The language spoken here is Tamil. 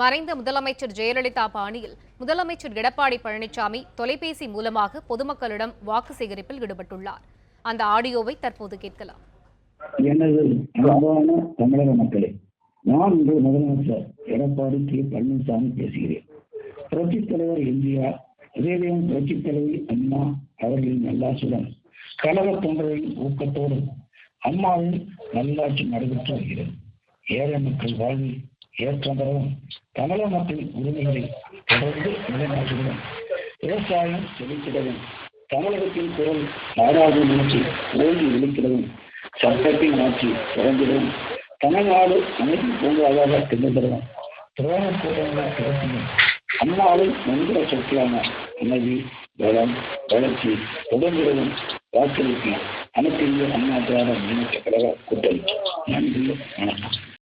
மறைந்த முதலமைச்சர் ஜெயலலிதா பாணியில் முதலமைச்சர் எடப்பாடி பழனிசாமி தொலைபேசி மூலமாக பொதுமக்களிடம் வாக்கு சேகரிப்பில் ஈடுபட்டுள்ளார். அந்த ஆடியோவை தற்போது கேட்கலாம். எனது அன்பான தமிழக மக்களே நான் உங்கள் முதலமைச்சர் எடப்பாடி கே. பழனிசாமி பேசுகிறேன். புரட்சித் தலைவர் எம்ஜிஆர் இதயம் புரட்சித் தலைவி அம்மா அவர்களின் நல்லாசுடன் கழக தொண்டரின் ஊக்கத்தோடு அம்மாவின் நல்லாட்சி நடைபெற்று வருகிறது. ஏழை மக்கள் வாழ்வில் ஏற்றம் தமிழக மக்களின் உரிமைகளை தொடர்ந்து நிலைநாட்டுகிறோம். விவசாயம் செழிக்கிறதும் தமிழகத்தின் குரல் நாடாளுமன்றத்தில் ஓங்கி விழிக்கிறதும் சட்டத்தின் ஆட்சி தொடர்ந்திடவும் தமிழ்நாடு அமைதி பூங்காவாக திகழ்ந்திடவும் துரோக கூட்டங்களை திரட்டியும் அம்மாவின் மந்திர சொற்களான அமைதி வளம் வளர்ச்சி தொடர்ந்திடவும் வாக்களிக்கும் அனைத்து இந்திய அண்ணா திராவிட முன்னேற்ற கழக கூட்டணி நன்றி வணக்கம்.